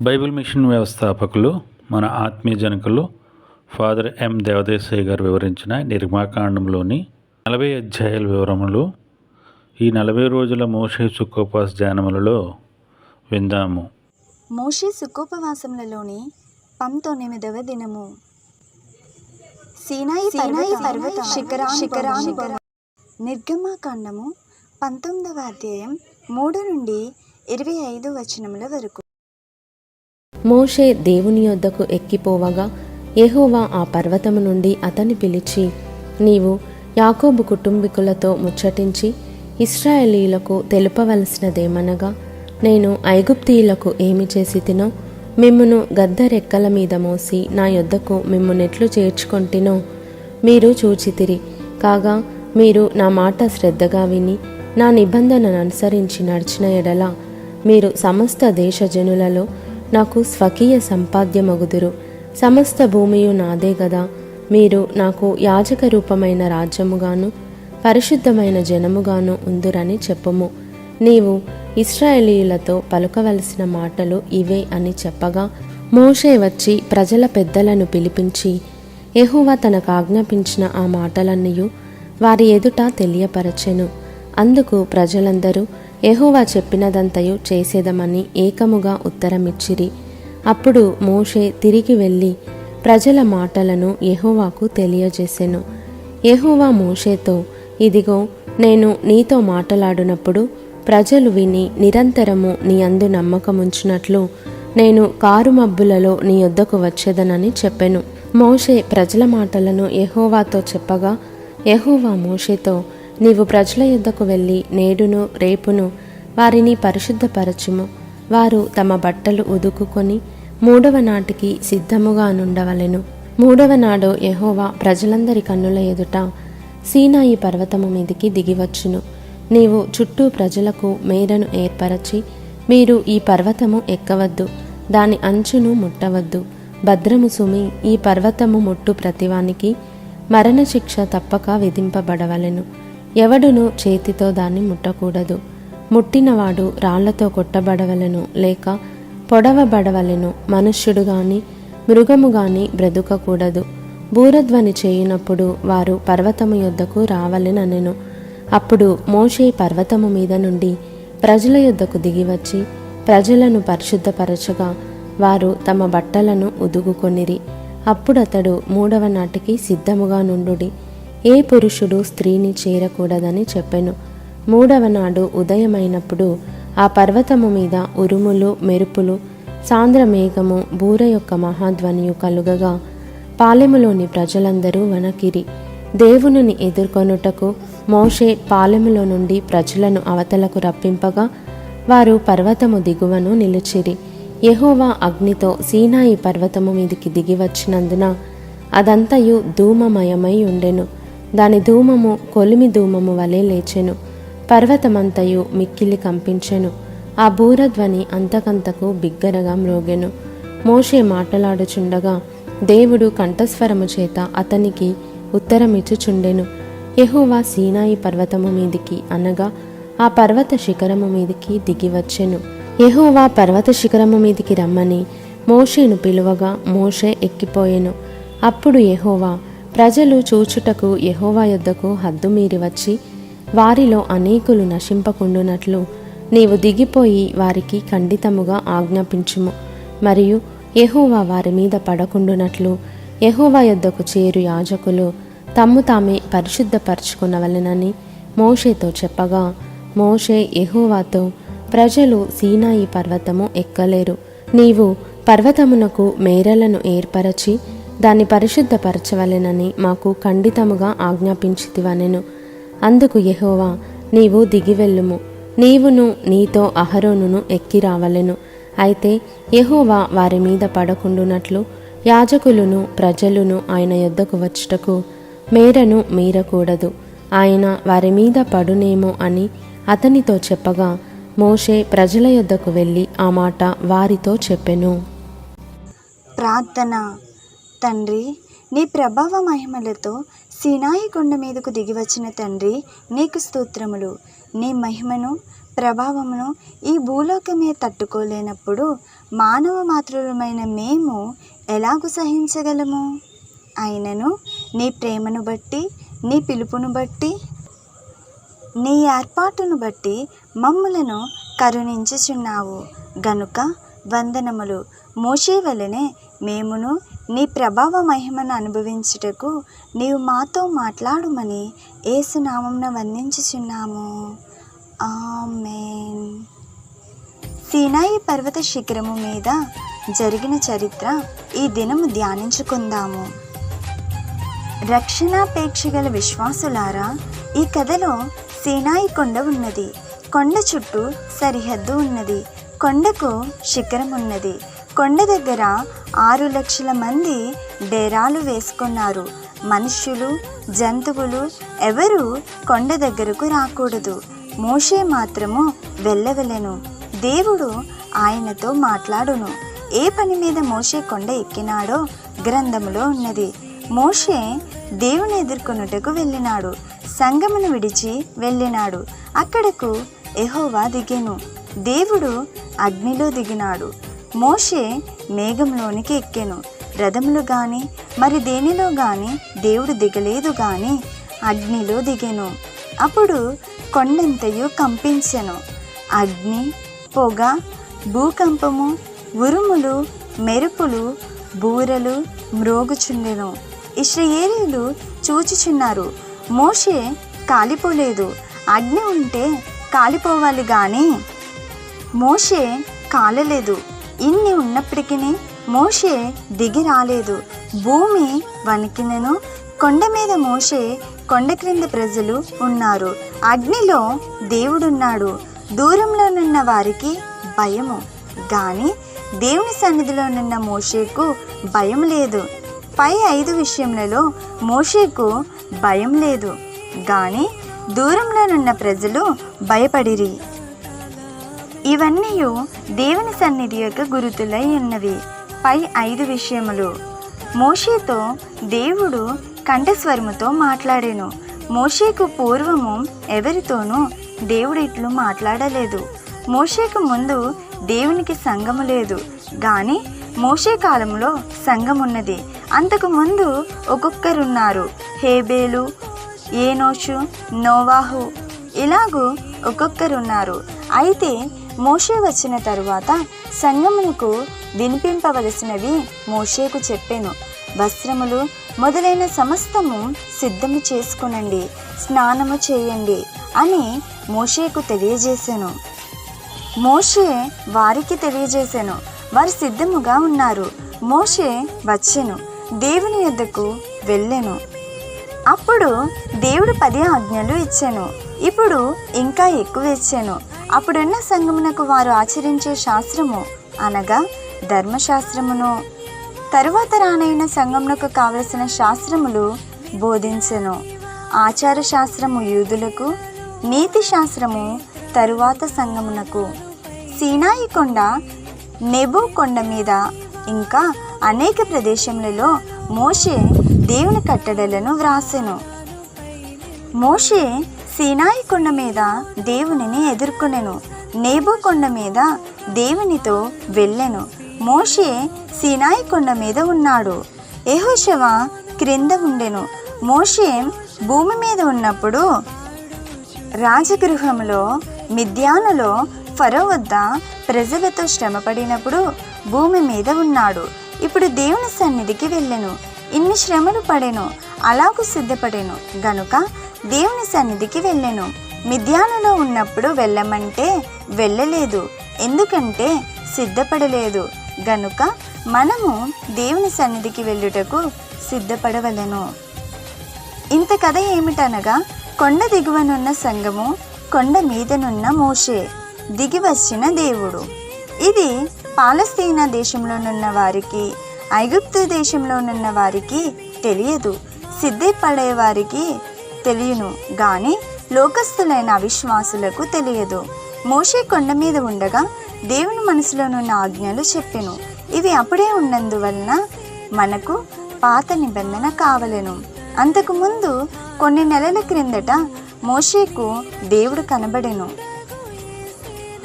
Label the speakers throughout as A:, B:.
A: Bible machine వ్యవస్థాపకులు మన ఆత్మీయ జనకులు ఫాదర్ ఎం దేవదేశాయ్ గారు వివరించిన నిర్మాకాండంలోని నలభై అధ్యాయాల వివరములు ఈ నలభై రోజుల మోషే చుక్కోపాస్ ధ్యానములలో విందాము.
B: మోషే సుఖోపవాసములలోని పంతొమ్మిదవ దినము. సీనాయి సీనాయి పర్వత శిఖరా శిఖరాను నిర్గమాకాండము పంతొమ్మిదవ అధ్యాయం మూడు నుండి ఇరవై ఐదు వచనముల వరకు.
C: మోషే దేవుని యొద్దకు ఎక్కిపోవగా యహోవా ఆ పర్వతము నుండి అతని పిలిచి నీవు యాకోబు కుటుంబీకులతో ముచ్చటించి ఇస్రాయేలీలకు తెలుపవలసినదేమనగా నేను ఐగుప్తీయులకు ఏమి చేసి తినో? మిమ్మును గద్దరెక్కల మీద మోసి నా యొద్దకు మిమ్మునెట్లు చేర్చుకొంటినో? మీరు చూచితిరి. కాగా మీరు నా మాట శ్రద్ధగా విని నా నిబంధనను అనుసరించి నడిచిన ఎడల మీరు సమస్త దేశజనులలో నాకు స్వకీయ సంపాద్యమగుదురు. సమస్త భూమియు నాదే గదా. మీరు నాకు యాజక రూపమైన రాజ్యముగాను పరిశుద్ధమైన జనముగాను ఉందురని చెప్పుము. నీవు ఇస్రాయేలీయులతో పలుకవలసిన మాటలు ఇవే అని చెప్పగా మోషే వచ్చి ప్రజల పెద్దలను పిలిపించి యెహోవా తనకు ఆజ్ఞాపించిన ఆ మాటలన్నయూ వారి ఎదుట తెలియపరచెను. అందుకు ప్రజలందరూ ఎహోవా చెప్పినదంతయు చేసేదమని ఏకముగా ఉత్తరమిచ్చిరి. అప్పుడు మోషే తిరిగి వెళ్ళి ప్రజల మాటలను ఎహోవాకు తెలియజేసెను. ఎహోవా మోషేతో ఇదిగో నేను నీతో మాటలాడునప్పుడు ప్రజలు విని నిరంతరము నీ అందు నమ్మకముంచినట్లు నేను కారు మబ్బులలో నీ యొద్దకు వచ్చేదనని చెప్పెను. మోషే ప్రజల మాటలను యెహోవాతో చెప్పగా ఎహోవా మోషేతో నీవు ప్రజల యుద్ధకు వెళ్ళి నేడును రేపును వారిని పరిశుద్ధపరచుము. వారు తమ బట్టలు ఉదుకుకొని మూడవ నాటికి సిద్ధముగా నుండవలెను. మూడవ నాడు యహోవా ప్రజలందరి కన్నుల ఎదుట సీనాయి పర్వతము మీదికి దిగివచ్చును. నీవు చుట్టూ ప్రజలకు మేరను ఏర్పరచి మీరు ఈ పర్వతము ఎక్కవద్దు దాని అంచును ముట్టవద్దు. భద్రము సుమి ఈ పర్వతము ముట్టు ప్రతివానికి మరణశిక్ష తప్పక విధింపబడవలెను. ఎవడును చేతితో దాన్ని ముట్టకూడదు. ముట్టినవాడు రాళ్ళతో కొట్టబడవలను లేక పొడవబడవలను మనుష్యుడు గాని మృగము గాని బ్రతుకకూడదు. బూరధ్వని చేయునప్పుడు వారు పర్వతము యొద్దకు రావలెననెను. అప్పుడు మోషే పర్వతము మీద నుండి ప్రజల యొద్దకు దిగివచ్చి ప్రజలను పరిశుద్ధపరచగా వారు తమ బట్టలను ఉదుగుకొనిరి. అప్పుడతడు మూడవ నాటికి సిద్ధముగా నుండుడి. ఏ పురుషుడు స్త్రీని చేరకూడదని చెప్పెను. మూడవ నాడు ఉదయమైనప్పుడు ఆ పర్వతము మీద ఉరుములు మెరుపులు సాంద్ర మేఘము బూర యొక్క మహాధ్వనియు కలుగగా పాలెములోని ప్రజలందరూ వనకిరి దేవునిని ఎదుర్కొనుటకు మోషే పాలెములో నుండి ప్రజలను అవతలకు రప్పింపగా వారు పర్వతము దిగువను నిలిచిరి. యహోవా అగ్నితో సీనాయి పర్వతము మీదికి దిగి వచ్చినందున అదంతయు ధూమమయమై ఉండెను. దాని ధూమము కొలిమి ధూమము వలె లేచెను. పర్వతమంతయు మిక్కిలి కంపించెను. ఆ బూరధ్వని అంతకంతకు బిగ్గరగా మ్రోగెను. మోషే మాటలాడుచుండగా దేవుడు కంఠస్వరము చేత అతనికి ఉత్తరమిచ్చుచుండెను. యహోవా సీనాయి పర్వతము మీదికి అనగా ఆ పర్వత శిఖరము మీదికి దిగివచ్చెను. యహోవా పర్వత శిఖరము మీదికి రమ్మని మోషేను పిలువగా మోషే ఎక్కిపోయెను. అప్పుడు యహోవా ప్రజలు చూచుటకు యహోవా యొద్దకు హద్దుమీరి వచ్చి వారిలో అనేకులు నశింపకుండునట్లు నీవు దిగిపోయి వారికి ఖండితముగా ఆజ్ఞాపించుము. మరియు యహోవా వారి మీద పడకుండునట్లు యహోవా యొద్దకు చేరు యాజకులు తమ్ము తామే పరిశుద్ధపరచుకునవలెనని మోషేతో చెప్పగా మోషే యహోవాతో ప్రజలు సీనాయి పర్వతము ఎక్కలేరు. నీవు పర్వతమునకు మేరలను ఏర్పరచి దాన్ని పరిశుద్ధపరచవలెనని మాకు ఖండితముగా ఆజ్ఞాపించితివనెను. అందుకు యహోవా నీవు దిగివెళ్ళుము. నీవును నీతో అహరోనును ఎక్కి రావలెను. అయితే యహోవా వారి మీద పడకుండునట్లు యాజకులను ప్రజలను ఆయన యొద్దకు వచ్చుటకు మేరను మీరకూడదు. ఆయన వారి మీద పడునేమో అని అతనితో చెప్పగా మోషే ప్రజల యొద్దకు వెళ్ళి ఆ మాట వారితో చెప్పెను.
B: ప్రార్థన. తండ్రి నీ ప్రభావ మహిమలతో సినాయి కొండ మీదకు దిగివచ్చిన తండ్రి నీకు స్తోత్రములు. నీ మహిమను ప్రభావమును ఈ భూలోకమే తట్టుకోలేనప్పుడు మానవ మాతృలమైన మేము ఎలాగు సహించగలము? అయినను నీ ప్రేమను బట్టి నీ పిలుపును బట్టి నీ ఏర్పాటును బట్టి మమ్ములను కరుణించుచున్నావు. గనుక వందనములు. మోషే వలనే మేమును నీ ప్రభావ మహిమను అనుభవించుటకు నీవు మాతో మాట్లాడుమని ఏసునామంన వందించుచున్నాము. ఆమెన్. సీనాయి పర్వత శిఖరము మీద జరిగిన చరిత్ర ఈ దినము ధ్యానించుకుందాము. రక్షణాపేక్ష గల విశ్వాసులారా ఈ కథలో సీనాయి కొండ ఉన్నది. కొండ చుట్టూ సరిహద్దు ఉన్నది. కొండకు శిఖరం ఉన్నది కొండ దగ్గర ఆరు లక్షల మంది డేరాలు వేసుకున్నారు. మనుష్యులు జంతువులు ఎవరు కొండ దగ్గరకు రాకూడదు. మోషే మాత్రము వెళ్ళవలెను. దేవుడు ఆయనతో మాట్లాడును. ఏ పని మీద మోషే కొండ ఎక్కినాడో గ్రంథములో ఉన్నది. మోషే దేవుని ఎదుర్కొనుటకు వెళ్ళినాడు. సంగమును విడిచి వెళ్ళినాడు. అక్కడకు ఎహోవా దిగెను. దేవుడు అగ్నిలో దిగినాడు. మోషే మేఘంలోనికి ఎక్కెను. రథములు గాని మరి దేనిలో గాని దేవుడు దిగలేదు గాని అగ్నిలో దిగెను. అప్పుడు కొండంతయు కంపించెను. అగ్ని పొగ భూకంపము ఉరుములు మెరుపులు బూరలు మ్రోగుచుండెను. ఇస్రయేలీలు చూచుచున్నారు మోషే కాలిపోలేదు. అగ్ని ఉంటే కాలిపోవాలి కానీ మోషే కాలలేదు. ఇన్ని ఉన్నప్పటికీ మోషే దిగి రాలేదు. భూమి వణికినను కొండ మీద మోషే కొండ క్రింద ప్రజలు ఉన్నారు. అగ్నిలో దేవుడున్నాడు. దూరంలోనున్న వారికి భయము. గాని దేవుని సన్నిధిలోనున్న మోషేకు భయం లేదు. పై ఐదు విషయములలో మోషేకు భయం లేదు. గాని దూరంలోనున్న ప్రజలు భయపడిరి. ఇవన్నీ దేవుని సన్నిధి యొక్క గురుతులై ఉన్నవి. పై ఐదు విషయములు. మోషేతో దేవుడు కంఠస్వరముతో మాట్లాడాను. మోషేకు పూర్వము ఎవరితోనూ దేవుడు ఇట్లు మాట్లాడలేదు. మోషేకు ముందు దేవునికి సంఘము లేదు. కానీ మోషే కాలంలో సంఘం ఉన్నది అంతకు ముందు ఒక్కొక్కరున్నారు. హేబేలు ఏనోషు నోవాహు. ఇలాగూ ఒక్కొక్కరున్నారు. అయితే మోషే వచ్చిన తరువాత సంగమునకు వినిపింపవలసినవి మోషేకు చెప్పాను. వస్త్రములు మొదలైన సమస్తము సిద్ధము చేసుకునండి స్నానము చేయండి అని మోషేకు తెలియజేశాను. మోషే వారికి తెలియజేశాను వారు సిద్ధముగా ఉన్నారు. మోషే వచ్చెను దేవుని యొద్దకు వెళ్ళాను. అప్పుడు దేవుడు పది ఆజ్ఞలు ఇచ్చాను ఇప్పుడు ఇంకా ఎక్కువ ఇచ్చాను. అప్పుడున్న సంగమునకు వారు ఆచరించే శాస్త్రము అనగా ధర్మశాస్త్రమును. తరువాత రానైన సంగమునకు కావలసిన శాస్త్రములు బోధించెను. ఆచార శాస్త్రము యూదులకు నీతి శాస్త్రము తరువాత సంగమునకు. సీనాయి కొండ నెబు కొండ మీద ఇంకా అనేక ప్రదేశములలో మోషే దేవుని కట్టడలను వ్రాసెను. మోషే సీనాయి కొండ మీద దేవునిని ఎదుర్కొనెను. నేబో కొండ మీద దేవునితో వెళ్ళెను. మోషే సీనాయి కొండ మీద ఉన్నాడు. యెహోషువ క్రింద ఉండెను. మోషే భూమి మీద ఉన్నప్పుడు రాజగృహంలో మిద్యానులో ఫరో వద్ద ప్రజలతో శ్రమపడినప్పుడు భూమి మీద ఉన్నాడు. ఇప్పుడు దేవుని సన్నిధికి వెళ్ళెను. ఇన్ని శ్రమలు పడెను. అలాగూ సిద్ధపడెను. గనుక దేవుని సన్నిధికి వెళ్ళెను. మిద్యానులో ఉన్నప్పుడు వెళ్ళమంటే వెళ్ళలేదు. ఎందుకంటే సిద్ధపడలేదు. గనుక మనము దేవుని సన్నిధికి వెళ్ళుటకు సిద్ధపడవలెను. ఇంత కథ ఏమిటనగా కొండ దిగువనున్న సంగము కొండ మీదనున్న మోషే దిగి వచ్చిన దేవుడు. ఇది పాలస్తీనా దేశంలోనున్న వారికి ఐగుప్తు దేశంలోనున్న వారికి తెలియదు. సిద్ధపడే వారికి తెలియను గాని లోకస్తులైన అవిశ్వాసులకు తెలియదు. మోషే కొండ మీద ఉండగా దేవుని మనసులోనున్న ఆజ్ఞలు చెప్పెను. ఇవి అప్పుడే ఉన్నందువలన మనకు పాత నిబంధన కావలెను. అంతకుముందు కొన్ని నెలల క్రిందట మోషేకు దేవుడు కనబడెను.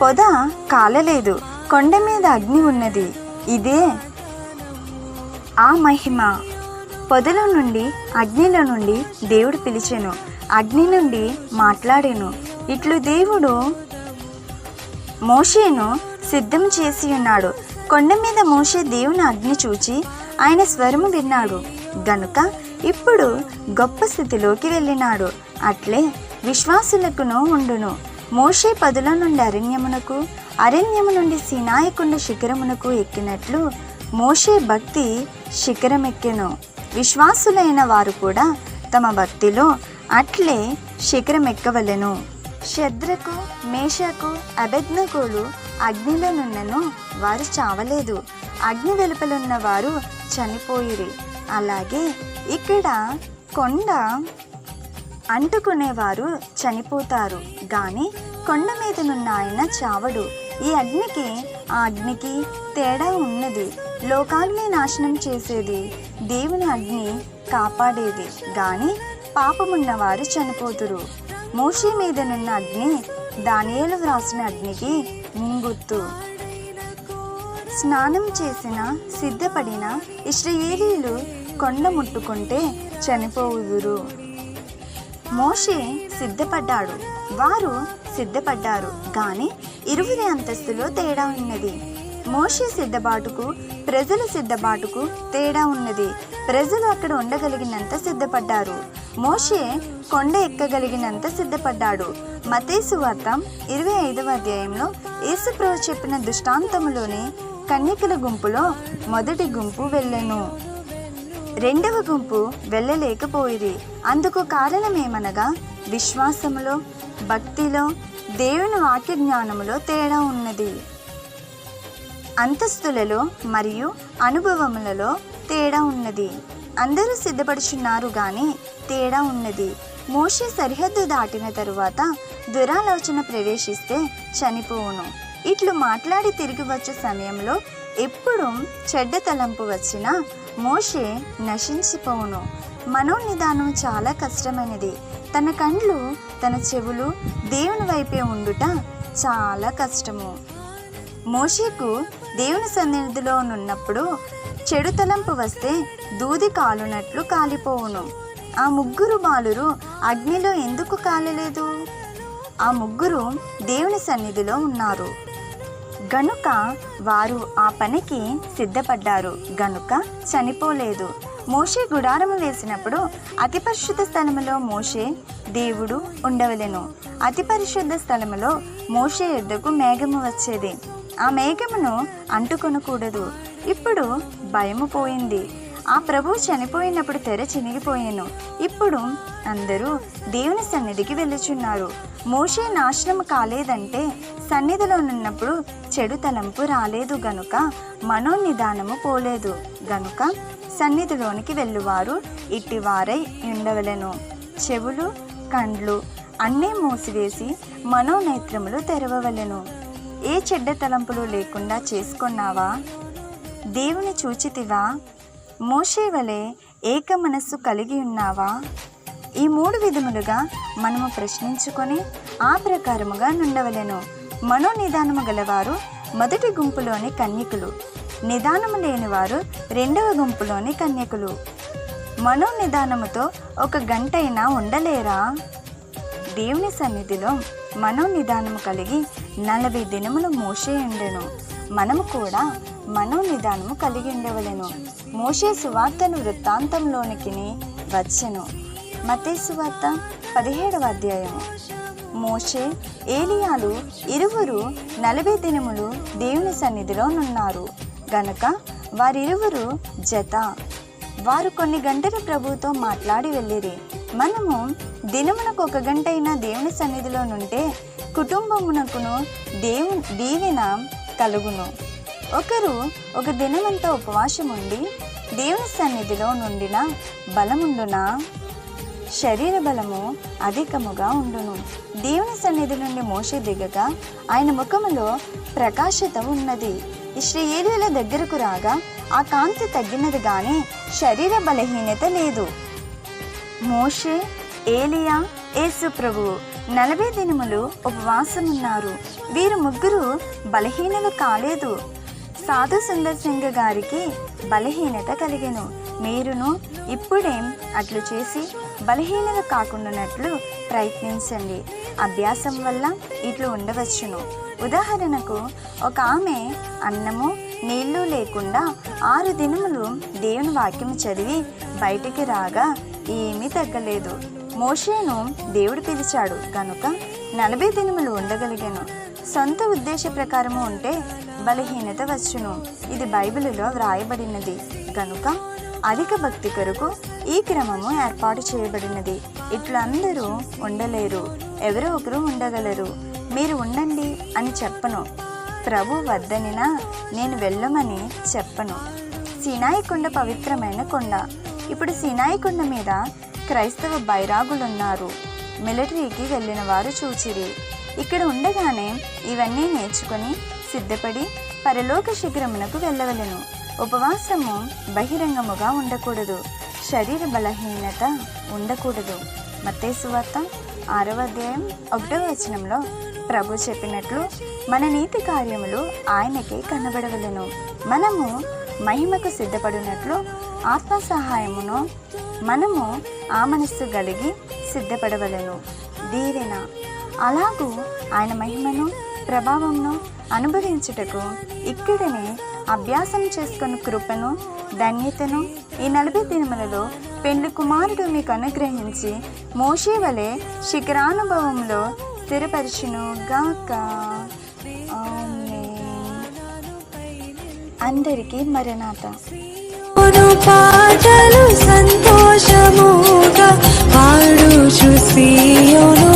B: పొద కాలలేదు కొండ మీద అగ్ని ఉన్నది. ఇదే ఆ మహిమ. పొదల నుండి అగ్నిలో నుండి దేవుడు పిలిచెను. అగ్ని నుండి మాట్లాడెను. ఇట్లు దేవుడు మోషేను సిద్ధం చేసి ఉన్నాడు. కొండ మీద మోషే దేవుని అగ్ని చూచి ఆయన స్వరము విన్నాడు. గనుక ఇప్పుడు గొప్ప స్థితిలోకి వెళ్ళినాడు. అట్లే విశ్వాసులకును ఉండును. మోషే పదుల నుండి అరణ్యమునకు అరణ్యము నుండి సినాయకుండ శిఖరమునకు ఎక్కినట్లు మోషే భక్తి శిఖరమెక్కెను. విశ్వాసులైన వారు కూడా తమ భక్తిలో అట్లే శిఖరం ఎక్కవలెను శద్రకు మేషకు అబెజ్ఞకులు అగ్నిలోనున్నను వారు చావలేదు. అగ్ని వెలుపలున్న వారు చనిపోయిరి. అలాగే ఇక్కడ కొండ అంటుకునేవారు చనిపోతారు. కానీ కొండ మీదనున్న ఆయన చావడు. ఈ అగ్నికి ఆ అగ్నికి తేడా ఉన్నది. లోకాల్ని నాశనం చేసేది దేవుని అగ్ని కాపాడేది. గాని పాపమున్నవారు చనిపోతురు. మోషే మీదనున్న అగ్ని దానియలు వ్రాసిన అగ్నికి ముంగుత్తు. స్నానం చేసిన సిద్ధపడిన ఇస్రాయేలీలు కొండ ముట్టుకుంటే చనిపోవుదురు. మోషే సిద్ధపడ్డాడు. వారు సిద్ధపడ్డారు. కానీ ఇరువురి అంతస్తులో తేడా ఉన్నది. మోషే సిద్ధబాటుకు ప్రజల సిద్ధబాటుకు తేడా ఉన్నది. ప్రజలు అక్కడ ఉండగలిగినంత సిద్ధపడ్డారు. మోషే కొండ ఎక్కగలిగినంత సిద్ధపడ్డాడు. మతేసు వార్త ఇరవై ఐదవ అధ్యాయంలో యేసుప్రభు చెప్పిన దృష్టాంతములోని కన్యకల గుంపులో మొదటి గుంపు వెళ్ళెను. రెండవ గుంపు వెళ్ళలేకపోయిరి. అందుకు కారణమేమనగా విశ్వాసములో భక్తిలో దేవుని వాక్య జ్ఞానములో తేడా ఉన్నది. అంతస్తులలో మరియు అనుభవములలో తేడా ఉన్నది. అందరూ సిద్ధపడుచున్నారు కానీ తేడా ఉన్నది. మోషే సరిహద్దు దాటిన తరువాత దురాలోచన ప్రవేశిస్తే చనిపోవును. ఇట్లు మాట్లాడి తిరిగి వచ్చే సమయంలో ఎప్పుడు చెడ్డ తలంపు వచ్చినా మోషే నశించిపోవును. మనోనిదానం చాలా కష్టమైనది. తన కండ్లు తన చెవులు దేవుని వైపే ఉండుట చాలా కష్టము. మోషేకు దేవుని సన్నిధిలో నున్నప్పుడు చెడు తలంపు వస్తే దూది కాలునట్లు కాలిపోవును. ఆ ముగ్గురు బాలురు అగ్నిలో ఎందుకు కాలలేదు? ఆ ముగ్గురు దేవుని సన్నిధిలో ఉన్నారు. గనుక వారు ఆ పనికి సిద్ధపడ్డారు. గనుక చనిపోలేదు. మోషే గుడారము వేసినప్పుడు అతి పరిశుద్ధ స్థలములో మోషే దేవుడు ఉండవలెను. అతి పరిశుద్ధ స్థలములో మోషే యుద్ధకు మేఘము వచ్చేది. ఆ మేఘమును అంటుకొనకూడదు. ఇప్పుడు భయము పోయింది. ఆ ప్రభు చనిపోయినప్పుడు తెర చినిగిపోయాను. ఇప్పుడు అందరూ దేవుని సన్నిధికి వెళ్ళుచున్నారు. మోషే నాశనం కాలేదంటే సన్నిధిలో ఉన్నప్పుడు చెడు తలంపు రాలేదు గనుక మనోనిదానము పోలేదు. గనుక సన్నిధిలోనికి వెళ్ళువారు ఇట్టివారై ఉండవలెను. చెవులు కండ్లు అన్నీ మూసివేసి మనోనేత్రములు తెరవవలెను. ఏ చెడ్డ తలంపులు లేకుండా చేసుకున్నావా? దేవుని చూచితివా? మోషే వలె ఏక మనస్సు కలిగి ఉన్నావా? ఈ మూడు విధములుగా మనము ప్రశ్నించుకొని ఆ ప్రకారముగా నుండవలెను. మనో నిదానము గలవారు మొదటి గుంపులోని కన్యకులు. నిదానము లేనివారు రెండవ గుంపులోని కన్యకులు. మనో నిదానముతో ఒక గంటైనా ఉండలేరా? దేవుని సన్నిధిలో మనోనిదానము కలిగి నలభై దినములు మోసే ఉండెను. మనము కూడా మనోనిదానము కలిగి ఉండవలెను. మోషే సువార్తను వృత్తాంతంలోనికి వచ్చెను. మతే సువార్త పదిహేడవ అధ్యాయము. మోషే ఏలియాలు ఇరువురు నలభై దినములు దేవుని సన్నిధిలో నున్నారు. గనక వారిరువురు జత. వారు కొన్ని గంటల ప్రభుతో మాట్లాడి వెళ్ళిరి. మనము దినమునకు ఒక గంట అయినా దేవుని సన్నిధిలో నుంటే కుటుంబమునకును దేవు దీవెన కలుగును. ఒకరు ఒక దినమంతా ఉపవాసం ఉండి దేవుని సన్నిధిలో నుండిన బలముండున? శరీర బలము అధికముగా ఉండును. దేవుని సన్నిధి నుండి మోసే దిగగా ఆయన ముఖములో ప్రకాశత ఉన్నది. ఇశ్రయేలీల దగ్గరకు రాగా ఆ కాంతి తగ్గినది కానీ శరీర బలహీనత లేదు. మోషే ఏలియా యేసు ప్రభువు నలభై దినములు ఉపవాసమున్నారు. వీరు ముగ్గురు బలహీనలు కాలేదు. సాధు సుందర్ సింగ్ గారికి బలహీనత కలిగెను. మీరును ఇప్పుడేం అట్లు చేసి బలహీనత కాకుండానట్లు ప్రయత్నించండి. అభ్యాసం వల్ల ఇట్లు ఉండవచ్చును. ఉదాహరణకు ఒక ఆమె అన్నము నీళ్ళు లేకుండా ఆరు దినములు దేవుని వాక్యం చదివి బయటికి రాగా ఏమీ తగ్గలేదు. మోషేను దేవుడు పిలిచాడు కనుక నలభై దినములు ఉండగలిగాను. సొంత ఉద్దేశ ప్రకారము ఉంటే బలహీనత వచ్చును. ఇది బైబిలులో వ్రాయబడినది. కనుక అధిక భక్తి కొరకు ఈ క్రమము ఏర్పాటు చేయబడినది. ఇట్లా అందరూ ఉండలేరు ఎవరో ఒకరు ఉండగలరు. మీరు ఉండండి అని చెప్పను. ప్రభు వద్దనినా నేను వెళ్ళమని చెప్పను. సినాయి కొండ పవిత్రమైన కొండ. ఇప్పుడు సినాయి కొండ మీద క్రైస్తవ బైరాగులున్నారు. మిలిటరీకి వెళ్ళిన వారు చూచిరి. ఇక్కడ ఉండగానే ఇవన్నీ నేర్చుకొని సిద్ధపడి పరలోక శిఖరమునకు వెళ్ళవలెను. ఉపవాసము బహిరంగముగా ఉండకూడదు. శరీర బలహీనత ఉండకూడదు. మత్తేసు వార్త ఆరవ అధ్యాయం ఒకటో వచనంలో ప్రభు చెప్పినట్లు మన నీతి కార్యములు ఆయనకే కనబడవలెను. మనము మహిమకు సిద్ధపడినట్లు ఆత్మ సహాయమును మనము ఆ సిద్ధపడవలను. దీవెన. అలాగూ ఆయన మహిమను ప్రభావమును అనుభవించుటకు ఇక్కడనే అభ్యాసం చేసుకున్న కృపను ధన్యతను ఈ నలభై దినములలో పెండ్లి కుమారుడు మీకు అనుగ్రహించి మోషే వలె శిఖరానుభవంలో స్థిరపరిచును గాక అందరికీ మరణాత.
D: పాటలు సంతోషముగా పాడుచు సియోను